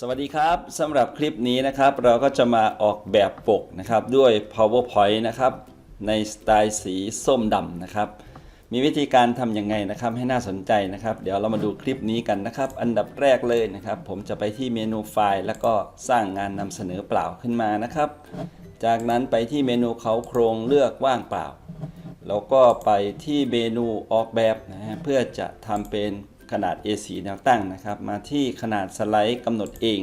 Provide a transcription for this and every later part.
สวัสดีครับสำหรับคลิปนี้นะครับ เราก็จะมาออกแบบปกนะครับด้วย PowerPoint นะครับ ในสไตล์สีส้มดำนะครับ มีวิธีการทำยังไงนะครับให้น่าสนใจนะครับ เดี๋ยวเรามาดูคลิปนี้กันนะครับ อันดับแรกเลยนะครับ ผมจะไปที่เมนูไฟล์ แล้วก็สร้างงานนำเสนอเปล่าขึ้นมานะครับ จากนั้นไปที่เมนูเขาโครงเลือกว่างเปล่า แล้วก็ไปที่เมนูออกแบบนะฮะเพื่อจะทำเป็น ขนาด A4 แนวตั้งนะครับ มาที่ขนาดสไลด์กำหนดเอง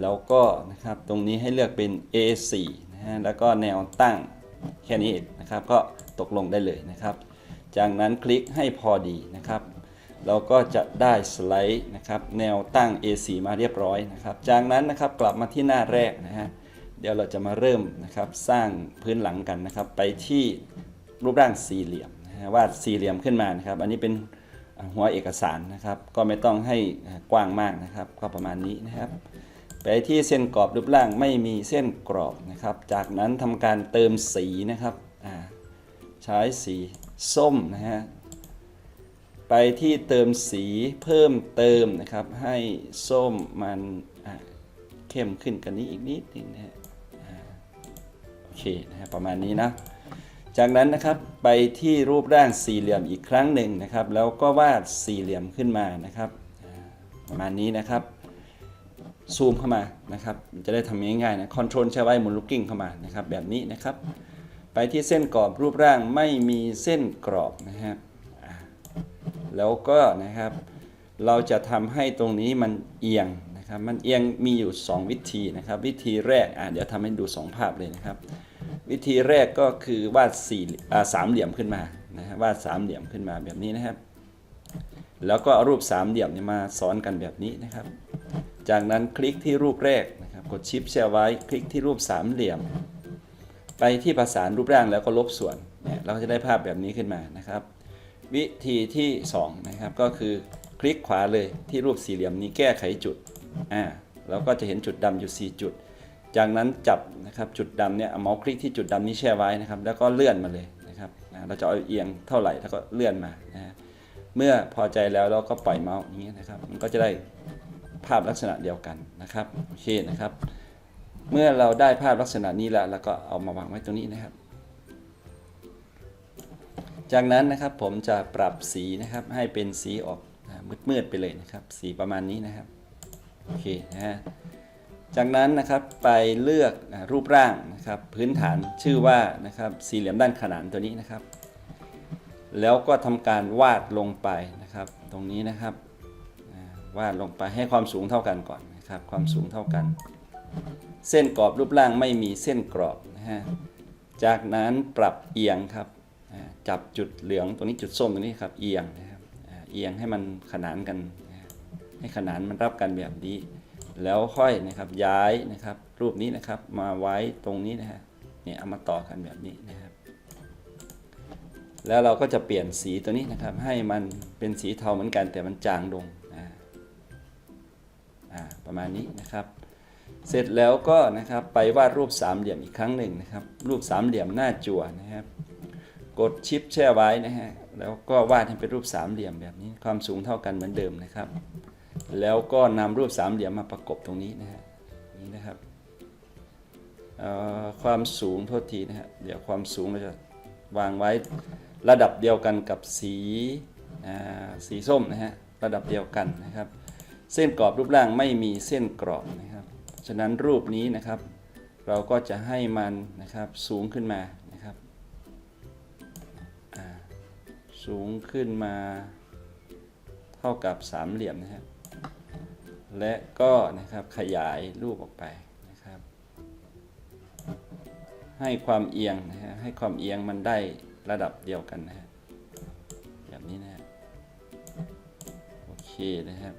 แล้วก็นะครับตรงนี้ให้เลือกเป็น A4 นะฮะแล้วก็แนวตั้งแค่นี้เองนะครับก็ตกลงได้เลยนะครับ จากนั้นคลิกให้พอดีนะครับ เราก็จะได้สไลด์นะครับแนวตั้ง A4 มาเรียบร้อยนะครับ จากนั้นนะครับกลับมาที่หน้าแรกนะฮะเดี๋ยวเราจะมาเริ่มนะครับสร้างพื้นหลังกันนะครับ ไปที่รูปร่างสี่เหลี่ยมนะฮะวาดสี่เหลี่ยมขึ้นมานะครับ อันนี้เป็น หัวเอกสารนะครับ ก็ไม่ต้องให้กว้างมากนะครับ ก็ประมาณนี้นะครับ ไปที่เส้นกรอบรูปร่างไม่มีเส้นกรอบนะครับ จากนั้นทำการเติมสีนะครับใช้สีส้มนะฮะไปที่เติมสีเพิ่มเติมนะครับ ให้ส้มมันเข้มขึ้นกันนี้อีกนิดนึงนะฮะโอเคนะฮะประมาณนี้นะ จากนั้นนะครับไปที่รูปร่างสี่เหลี่ยมอีกครั้งหนึ่งนะครับ แล้วก็วาดสี่เหลี่ยมขึ้นมานะครับ ประมาณนี้นะครับซูมเข้ามานะครับ จะได้ทำง่ายๆนะคอนโทรลใช้ไว้หมุนลูกกิ้งเข้ามานะครับ แบบนี้นะครับ ไปที่เส้นกรอบรูปร่างไม่มีเส้นกรอบนะฮะอ่าแล้วก็นะครับ เราจะทำให้ตรงนี้มันเอียงนะครับ มันเอียงมีอยู่ 2 วิธีนะครับ วิธีแรกอะเดี๋ยวทำให้ดู 2 ภาพเลยนะครับ วิธีแรกก็คือวาดสี่อ่าสามเหลี่ยมขึ้นมานะฮะวาดสามเหลี่ยมขึ้นมาแบบนี้นะครับ แล้วก็เอารูปสามเหลี่ยมเนี่ยมาซ้อนกันแบบนี้นะครับ จากนั้นคลิกที่รูปแรกนะครับกดชิปแช่ไว้คลิกที่รูปสามเหลี่ยม ไปที่ประสานรูปร่างแล้วก็ลบส่วนเนี่ยเราก็จะได้ภาพแบบนี้ขึ้นมานะครับ วิธีที่2นะครับก็คือคลิกขวาเลยที่รูปสี่เหลี่ยมนี้แก้ไขจุดอ่าเราก็จะเห็นจุดดำอยู่ 4 จุด จากนั้นจับนะครับจุดดำเนี่ยเอาเมาส์คลิกที่จุดดำนี้แช่ไว้นะครับ แล้วก็เลื่อนมาเลยนะครับเราจะเอาเอียงเท่าไหร่แล้วก็เลื่อนมานะเมื่อพอใจแล้วเราก็ปล่อยเมาส์อย่างนี้ยนะครับ มันก็จะได้ภาพลักษณะเดียวกันนะครับโอเคนะครับ เมื่อเราได้ภาพลักษณะนี้แล้วแล้วก็เอามาวางไว้ตรงนี้นะครับ จากนั้นนะครับผมจะปรับสีนะครับให้เป็นสีออกมืดๆไปเลยนะครับ สีประมาณนี้นะครับโอเคนะฮะ จากนั้นนะครับไปเลือกรูปร่างนะครับพื้นฐานชื่อว่านะครับสี่เหลี่ยมด้านขนานตัวนี้นะครับ แล้วก็ทำการวาดลงไปนะครับ ตรงนี้นะครับวาดลงไปให้ความสูงเท่ากันก่อนนะครับ ความสูงเท่ากัน เส้นกรอบรูปร่างไม่มีเส้นกรอบนะฮะจากนั้นปรับเอียงครับจับจุดเหลืองตรงนี้จุดส้มตรงนี้ครับเอียงนะครับเอียงให้มันขนานกัน ให้ขนานมันรับกันแบบนี้ แล้วค่อยนะครับย้ายนะครับ รูปนี้นะครับมาไว้ตรงนี้นะฮะเนี่ยเอามาต่อกันแบบนี้นะครับ แล้วเราก็จะเปลี่ยนสีตัวนี้นะครับ ให้มันเป็นสีเทาเหมือนกันแต่มันจางลงอ่าอ่าประมาณนี้นะครับ เสร็จแล้วก็นะครับไปวาดรูปสามเหลี่ยมอีกครั้งหนึ่งนะครับ รูปสามเหลี่ยมหน้าจั่วนะครับ กดชิปแช่ไว้นะฮะแล้วก็วาดให้เป็นรูปสามเหลี่ยมแบบนี้ความสูงเท่ากันเหมือนเดิมนะครับ แล้วก็นำรูปสามเหลี่ยมมาประกบตรงนี้นะฮะนี่นะครับความสูงโทษทีนะฮะเดี๋ยวความสูงเราจะวางไว้ระดับเดียวกันกับสีสีส้มนะฮะระดับเดียวกันนะครับ เส้นกรอบรูปร่างไม่มีเส้นกรอบนะครับฉะนั้นรูปนี้นะครับ เราก็จะให้มันนะครับสูงขึ้นมานะครับสูงขึ้นมาเท่ากับสามเหลี่ยมนะครับ และก็นะครับขยายรูปออกไปนะครับ ให้ความเอียงนะฮะให้ความเอียงมันได้ระดับเดียวกันนะฮะแบบนี้นะฮะโอเคนะครับ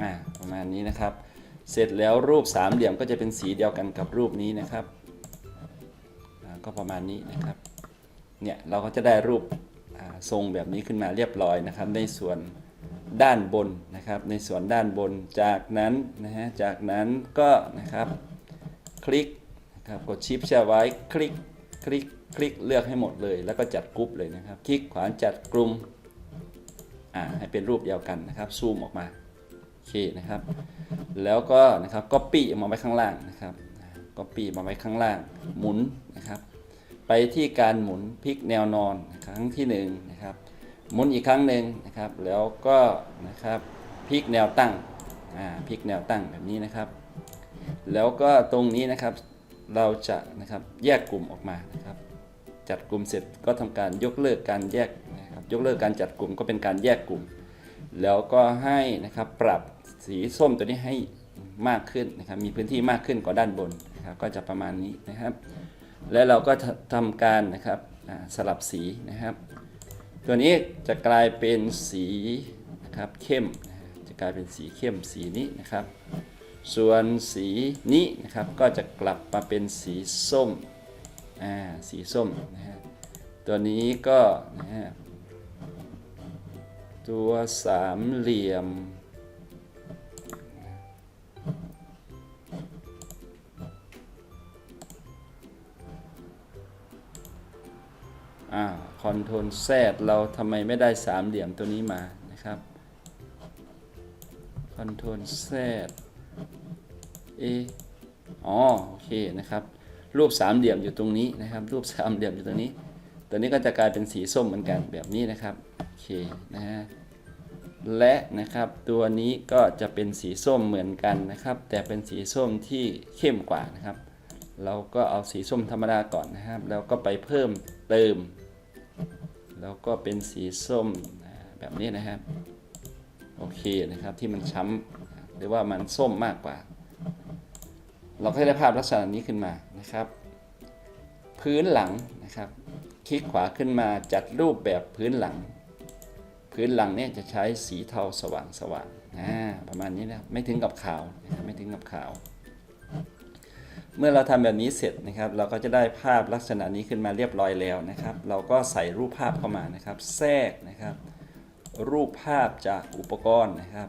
อ่าประมาณนี้นะครับ เสร็จแล้วรูปสามเหลี่ยมก็จะเป็นสีเดียวกันกับรูปนี้นะครับก็ประมาณนี้นะครับเนี่ยเราก็จะได้รูป ทรงแบบนี้ขึ้นมาเรียบร้อยนะครับ ในส่วนด้านบนนะครับ ในส่วนด้านบนจากนั้นนะฮะจากนั้นก็นะครับคลิกนะครับกดชิปแช่ไว้คลิกคลิกคลิกเลือกให้หมดเลย แล้วก็จัดกรุ๊ปเลยนะครับ คลิกขวาจัดกลุ่มอ่าให้เป็นรูปเดียวกันนะครับซูมออกมาโอเคนะครับ แล้วก็นะครับก็ปี้มาไว้ข้างล่างนะครับก็ปี้มาไว้ข้างล่างหมุนนะครับ ไปที่การหมุนพลิกแนวนอนครั้งที่หนึ่งนะครับหมุนอีกครั้งหนึ่งนะครับ แล้วก็นะครับพลิกแนวตั้งอ่าพลิกแนวตั้งแบบนี้นะครับ แล้วก็ตรงนี้นะครับเราจะนะครับแยกกลุ่มออกมานะครับ จัดกลุ่มเสร็จก็ทำการยกเลิกการแยกนะครับยกเลิกการจัดกลุ่มก็เป็นการแยกกลุ่ม แล้วก็ให้นะครับปรับสีส้มตัวนี้ให้มากขึ้นนะครับมีพื้นที่มากขึ้นกว่าด้านบนนะครับก็จะประมาณนี้นะครับ แล้วเราก็ทำการนะครับสลับสีนะครับ ตัวนี้จะกลายเป็นสีนะครับเข้ม จะกลายเป็นสีเข้มสีนี้นะครับ ส่วนสีนี้นะครับก็จะกลับมาเป็นสีส้มอ่าสีส้มนะฮะตัวนี้ก็นะฮะตัวสามเหลี่ยม อ่าคอนโทรลแซดเราทำไมไม่ได้สามเหลี่ยมตัวนี้มานะครับคอนโทรลแซดเออ๋อโอเคนะครับรูปสามเหลี่ยมอยู่ตรงนี้นะครับรูปสามเหลี่ยมอยู่ตรงนี้ ตัวนี้ก็จะกลายเป็นสีส้มเหมือนกันแบบนี้นะครับโอเคนะฮะและนะครับตัวนี้ก็จะเป็นสีส้มเหมือนกันนะครับ แต่เป็นสีส้มที่เข้มกว่านะครับ เราก็เอาสีส้มธรรมดาก่อนนะครับ แล้วก็ไปเพิ่มเติม แล้วก็เป็นสีส้มแบบนี้นะครับ โอเคนะครับที่มันช้ำหรือว่ามันส้มมากกว่า เราก็ได้ภาพลักษณะนี้ขึ้นมานะครับ พื้นหลังนะครับ คลิกขวาขึ้นมาจัดรูปแบบพื้นหลัง พื้นหลังเนี่ยจะใช้สีเทาสว่างสว่างประมาณนี้นะไม่ถึงกับขาว ไม่ถึงกับขาว เมื่อเราทำแบบนี้เสร็จนะครับ เราก็จะได้ภาพลักษณะนี้ขึ้นมาเรียบร้อยแล้วนะครับ เราก็ใส่รูปภาพเข้ามานะครับ แทรกนะครับ รูปภาพจากอุปกรณ์นะครับ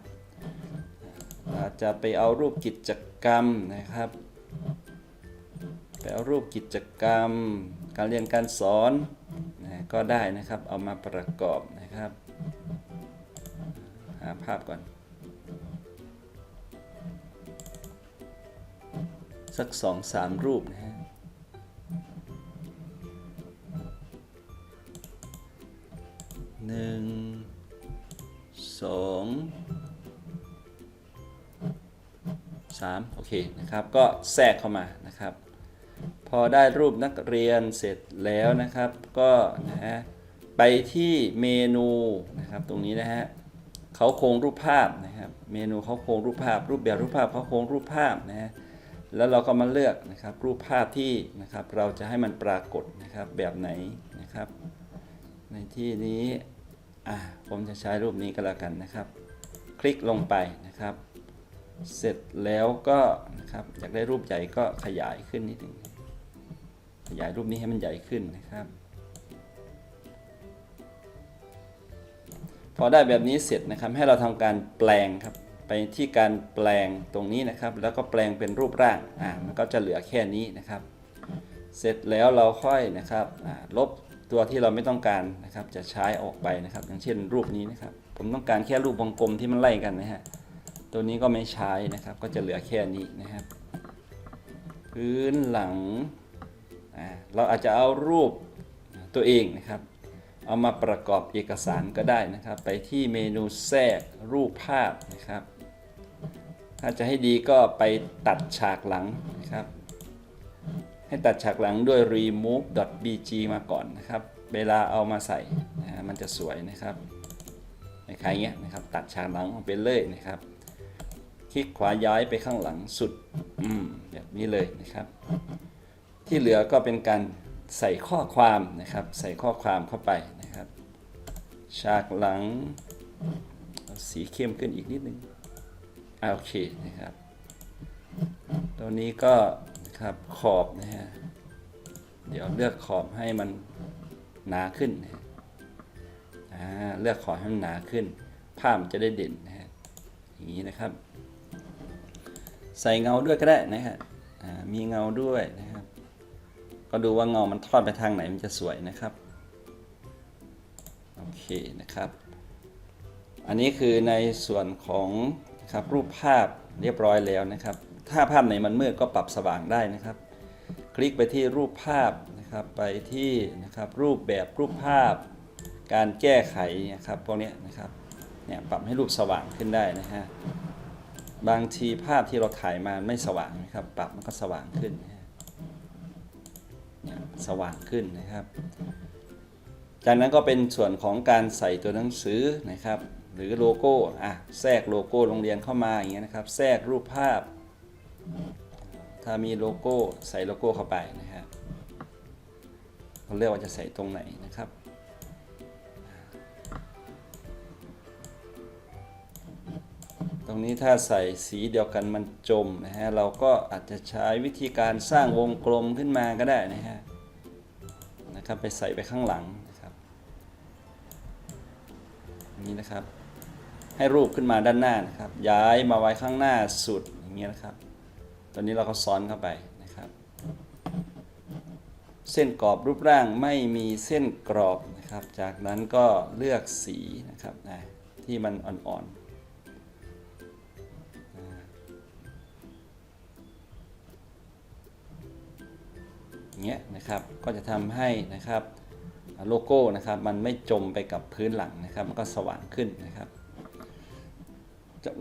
อาจจะไปเอารูปกิจกรรมนะครับไปเอารูปกิจกรรม การเรียนการสอนนะก็ได้นะครับ เอามาประกอบนะครับ หาภาพก่อน สักสองสามรูปนะฮะหนึ่งสองสามโอเคนะครับ ก็แทรกเข้ามานะครับ พอได้รูปนักเรียนเสร็จแล้วนะครับ ก็นะฮะไปที่เมนูนะครับตรงนี้นะฮะเขาโครงรูปภาพนะครับ เมนูเขาโครงรูปภาพ รูปแบบรูปภาพเขาโครงรูปภาพนะฮะ แล้วเราก็มาเลือกนะครับรูปภาพที่นะครับเราจะให้มันปรากฏนะครับแบบไหนนะครับ ในที่นี้อะผมจะใช้รูปนี้ก็แล้วกันนะครับ คลิกลงไปนะครับ เสร็จแล้วก็นะครับอยากได้รูปใหญ่ก็ขยายขึ้นนิดหนึงขยายรูปนี้ให้มันใหญ่ขึ้นนะครับพอได้แบบนี้เสร็จนะครับให้เราทำการแปลงครับ ที่การแปลงตรงนี้นะครับ แล้วก็แปลงเป็นรูปร่างอ่ามันก็จะเหลือแค่นี้นะครับ เสร็จแล้วเราค่อยนะครับลบตัวที่เราไม่ต้องการนะครับจะใช้ออกไปนะครับ อย่างเช่นรูปนี้นะครับ ผมต้องการแค่รูปวงกลมที่มันไล่กันนะฮะตัวนี้ก็ไม่ใช้นะครับ ก็จะเหลือแค่นี้นะครับ พื้นหลังอ่าเราอาจจะเอารูปตัวเองนะครับ เอามาประกอบเอกสารก็ได้นะครับ ไปที่เมนูแทรกรูปภาพนะครับ ถ้าจะให้ดีก็ไปตัดฉากหลังนะครับ ให้ตัดฉากหลังด้วย remove.bg มาก่อนนะครับ เวลาเอามาใส่นะฮะมันจะสวยนะครับคล้ายๆเงี้ยนะครับ ตัดฉากหลังออกไปเลยนะครับ คลิกขวาย้ายไปข้างหลังสุดอืมแบบนี้เลยนะครับ ที่เหลือก็เป็นการใส่ข้อความนะครับ ใส่ข้อความเข้าไปนะครับ ฉากหลังสีเข้มขึ้นอีกนิดนึงอ่า โอเคนะครับตัวนี้ก็ครับขอบนะฮะเดี๋ยวเลือกขอบให้มันหนาขึ้นนะอ่าเลือกขอบให้มันหนาขึ้น ภาพมันจะได้เด่นนะฮะอย่างนี้นะครับ ใส่เงาด้วยก็ได้นะฮะอ่ามีเงาด้วยนะครับ ก็ดูว่าเงามันทอดไปทางไหนมันจะสวยนะครับโอเคนะครับ อันนี้คือในส่วนของ ครับรูปภาพเรียบร้อยแล้วนะครับ ถ้าภาพไหนมันมืดก็ปรับสว่างได้นะครับ คลิกไปที่รูปภาพนะครับไปที่นะครับรูปแบบรูปภาพ การแก้ไขนะครับพวกนี้นะครับเนี่ยปรับให้รูปสว่างขึ้นได้นะฮะบางทีภาพที่เราถ่ายมาไม่สว่างนะครับ ปรับมันก็สว่างขึ้นนะสว่างขึ้นนะครับ จากนั้นก็เป็นส่วนของการใส่ตัวหนังสือนะครับ หรือโลโก้อะแทรกโลโก้โรงเรียนเข้ามาอย่างเงี้ยนะครับ แทรกรูปภาพ ถ้ามีโลโก้ใส่โลโก้เข้าไปนะครับเราเลือกว่าจะใส่ตรงไหนนะครับตรงนี้ถ้าใส่สีเดียวกันมันจมนะฮะเราก็อาจจะใช้วิธีการสร้างวงกลมขึ้นมาก็ได้นะฮะนะครับไปใส่ไปข้างหลังนะครับนี้นะครับ ให้รูปขึ้นมาด้านหน้านะครับ ย้ายมาไว้ข้างหน้าสุดอย่างเงี้ยนะครับ ตอนนี้เราก็ซ้อนเข้าไปนะครับ เส้นกรอบรูปร่างไม่มีเส้นกรอบนะครับ จากนั้นก็เลือกสีนะครับนะที่มันอ่อนๆอย่างเงี้ยนะครับ ก็จะทำให้นะครับโลโก้นะครับมันไม่จมไปกับพื้นหลังนะครับ มันก็สว่างขึ้นนะครับ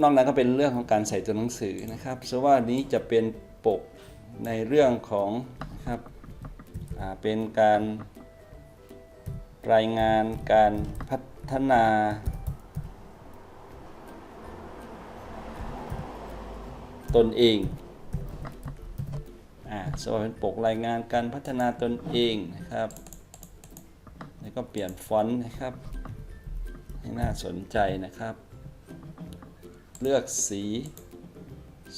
นอกนั้นก็เป็นเรื่องของการใส่ตัวหนังสือนะครับเพราะว่านี้จะเป็นปกในเรื่องของนะครับเป็นการรายงานการพัฒนาตนเอง อ่าสว่าเป็นปกรายงานการพัฒนาตนเองนะครับ แล้วก็เปลี่ยนฟอนต์นะครับ ให้น่าสนใจนะครับ เลือกสี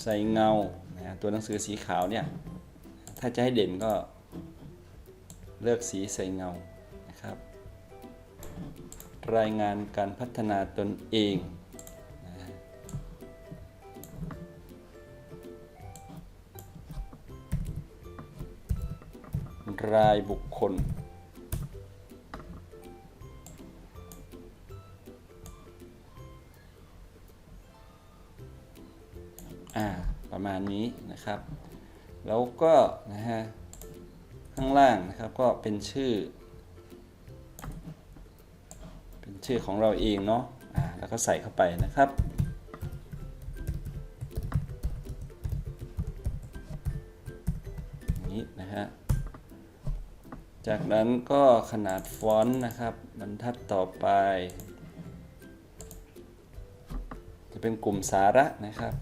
ใส่เงานะตัวหนังสือสีขาวเนี่ยถ้าจะให้เด่นก็เลือกสีใส่เงานะครับ รายงานการพัฒนาตนเองรายบุคคล อ่าประมาณนี้นะครับ แล้วก็นะฮะข้างล่างนะครับก็เป็นชื่อ เป็นชื่อของเราเองเนาะอ่าแล้วก็ใส่เข้าไปนะครับนี้นะฮะจากนั้นก็ขนาดฟอนต์นะครับบรรทัดต่อไป จะเป็นกลุ่มสาระนะครับ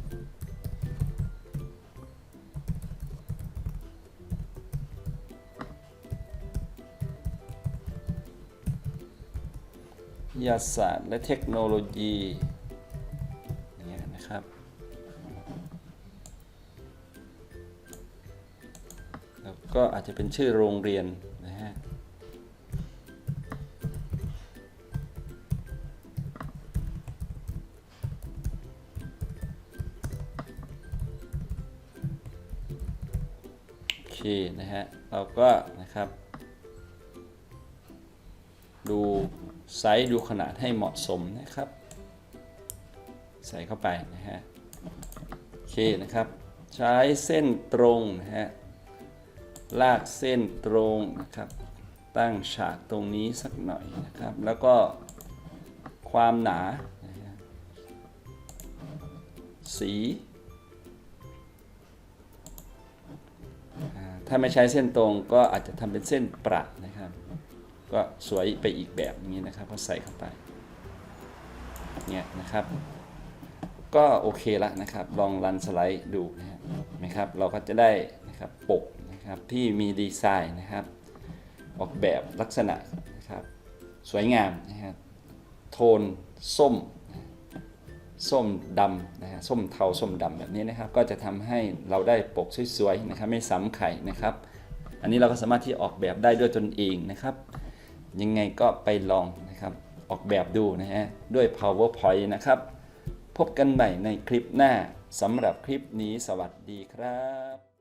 ยาศาสตร์และเทคโนโลยีอย่างเงี้ยนะครับ แล้วก็อาจจะเป็นชื่อโรงเรียนนะฮะโอเคนะฮะ เราก็นะครับ ดู ไซส์ดูขนาดให้เหมาะสมนะครับ ใส่เข้าไปนะฮะโอเคนะครับ ใช้เส้นตรงนะฮะลากเส้นตรงนะครับ ตั้งฉากตรงนี้สักหน่อยนะครับ แล้วก็ความหนาสีถ้าไม่ใช้เส้นตรงก็อาจจะทำเป็นเส้นประนะครับ ก็สวยไปอีกแบบนี้นะครับก็ใส่เข้าไปเนี่ยนะครับ ก็โอเคละนะครับ ลองรันสไลด์ดูนะครับนะครับ เราก็จะได้นะครับปกนะครับที่มีดีไซน์นะครับ ออกแบบลักษณะนะครับ สวยงามนะครับโทนส้มส้มดำนะฮะส้มเทาส้มดำแบบนี้นะครับ ก็จะทำให้เราได้ปกสวยๆนะครับ ไม่ซ้ำไข่นะครับ อันนี้เราก็สามารถที่ออกแบบได้ด้วยตนเองนะครับ ยังไงก็ไปลองนะครับออกแบบดูนะฮะด้วย PowerPoint นะครับ พบกันใหม่ในคลิปหน้าสำหรับคลิปนี้สวัสดีครับ